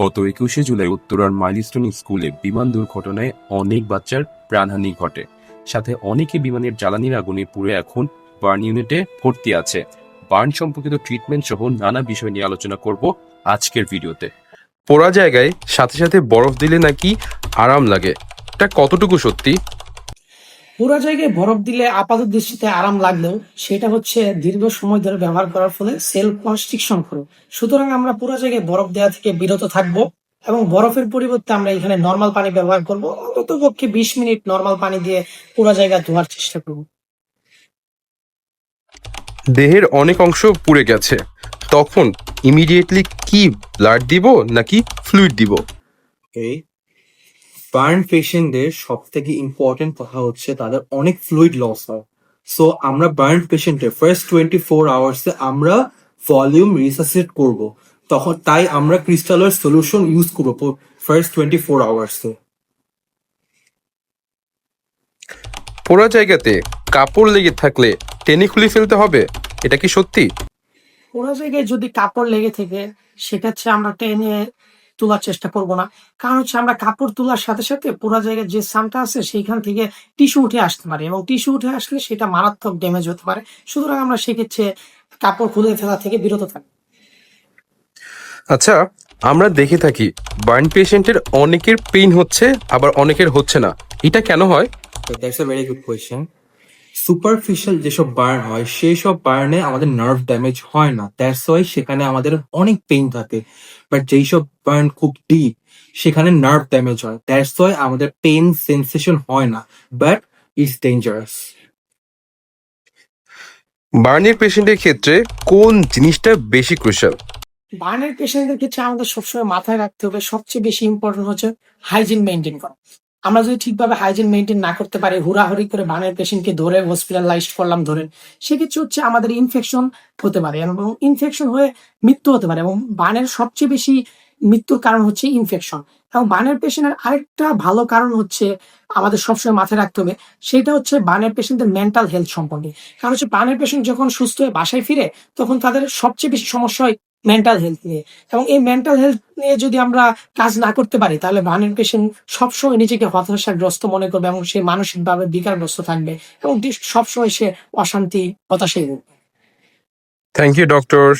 গত একুশে জুলাই উত্তরার মাইলস্টোন স্কুলে বিমান দুর্ঘটনায় অনেক বাচ্চার প্রাণহানি ঘটে। সাথে অনেকে বিমানের জ্বালানির আগুনে পুড়ে এখন বার্ন ইউনিটে ভর্তি আছে। বার্ন সম্পর্কিত ট্রিটমেন্ট সহ নানা বিষয় নিয়ে আলোচনা করব আজকের ভিডিওতে। পোড়া জায়গায় সাথে সাথে বরফ দিলে নাকি আরাম লাগে। এটা কতটুকু সত্যি? পুরো জায়গায় বরফ দিলে আপাত দৃষ্টিতে আরাম লাগলেও সেটা হচ্ছে দীর্ঘ সময় ধরে ব্যবহার করার ফলে সেল কনস্ট্রিকশন করে সুতরাং আমরা পুরো জায়গায় বরফ দেওয়া থেকে বিরত থাকব এবং বরফের পরিবর্তে আমরা এখানে নর্মাল পানি ব্যবহার করব। অন্তত পক্ষে বিশ মিনিট নর্মাল পানি দিয়ে পুরো জায়গা ধোয়ার চেষ্টা করব। দেহের অনেক অংশ পুড়ে গেছে। তখন ইমিডিয়েটলি কি ব্লাড দিব নাকি ফ্লুইড দিব? ওকে বার্ন পেশেন্টদের সব থেকে ইম্পর্টেন্ট কথা হচ্ছে তাদের অনেক ফ্লুইড লস হয়। সো আমরা বার্ন পেশেন্টের ফার্স্ট টোয়েন্টি ফোর আওয়ার্সে আমরা ভলিউম রিসাসিট করব। তখন তাই আমরা ক্রিস্টালের সলিউশন ইউজ করব ফার্স্ট টোয়েন্টি ফোর আওয়ার্সে পোড়া জায়গাতে কাপড় লেগে থাকলে টেনে খুলে ফেলতে হবে এটা কি সত্যি? পুরো জায়গায় যদি কাপড় লেগে থাকে সেটা হচ্ছে আমরা টেনে তোলার চেষ্টা করব না। কারণ হচ্ছে আমরা কাপড় তোলার সাথে সাথে পুরো জায়গায় যে সামটা আছে সেইখান থেকে টিস্যু উঠে আসতে পারে এবং টিস্যু উঠে আসলে সেটা মারাত্মক ড্যামেজ হতে পারে। সুতরাং আমরা সেক্ষেত্রে কাপড় খুলে ফেলা থেকে বিরত থাকি আচ্ছা আমরা দেখে থাকি বার্ন পেশেন্টের অনেকের পেইন হচ্ছে আবার অনেকের হচ্ছে না। এটা কেন হয়? That's a very good question superficial যেসব বার্ন হয় সেই সব বার্নে আমাদের নার্ভ ড্যামেজ হয় না। দ্যাটস ওয়াই সেখানে আমাদের অনেক পেইন থাকে। বাট যেই সব বার্ন খুব ডিপ সেখানে নার্ভ ড্যামেজ হয়। দ্যাটস ওয়াই আমাদের পেইন সেন্সেশন হয় না। বাট ইটস ডেঞ্জারাস বার্নের পেশেন্টের ক্ষেত্রে কোন জিনিসটা বেশি ক্রুশাল বার্নের পেশেন্টদের ক্ষেত্রে আমাদের সবসময় মাথায় রাখতে হবে সবচেয়ে বেশি ইম্পর্টেন্ট হচ্ছে হাইজিন মেনটেন করা। আমরা যদি ঠিকভাবে হাইজিন মেনটেন না করতে পারি, হুড়াহুড়ি করে বানের পেশেন্টকে ধরে হসপিটালাইজড করলাম ধরেন, সেক্ষেত্রে হচ্ছে আমাদের ইনফেকশন হতে পারে এবং ইনফেকশন হয়ে মৃত্যু হতে পারে এবং বানের সবচেয়ে বেশি মৃত্যুর কারণ হচ্ছে ইনফেকশন এবং বানের পেশেন্টের আরেকটা ভালো কারণ হচ্ছে আমাদের সবসময় মাথায় রাখতে হবে, সেটা হচ্ছে বানের পেশেন্টের মেন্টাল হেলথ সম্পর্কে। কারণ হচ্ছে বানের পেশেন্ট যখন সুস্থ হয়ে বাসায় ফিরে, তখন তাদের সবচেয়ে বেশি সমস্যা হয় মেন্টাল হেলথ নিয়ে। এবং এই মেন্টাল হেলথ নিয়ে যদি আমরা কাজ না করতে পারি, তাহলে ভানের পেশেন্ট সবসময় নিজেকে হতাশাগ্রস্ত মনে করবে এবং সে মানসিকভাবে বিকারগ্রস্ত থাকবে এবং সবসময় সে অশান্তি ভুগবে। Thank you doctor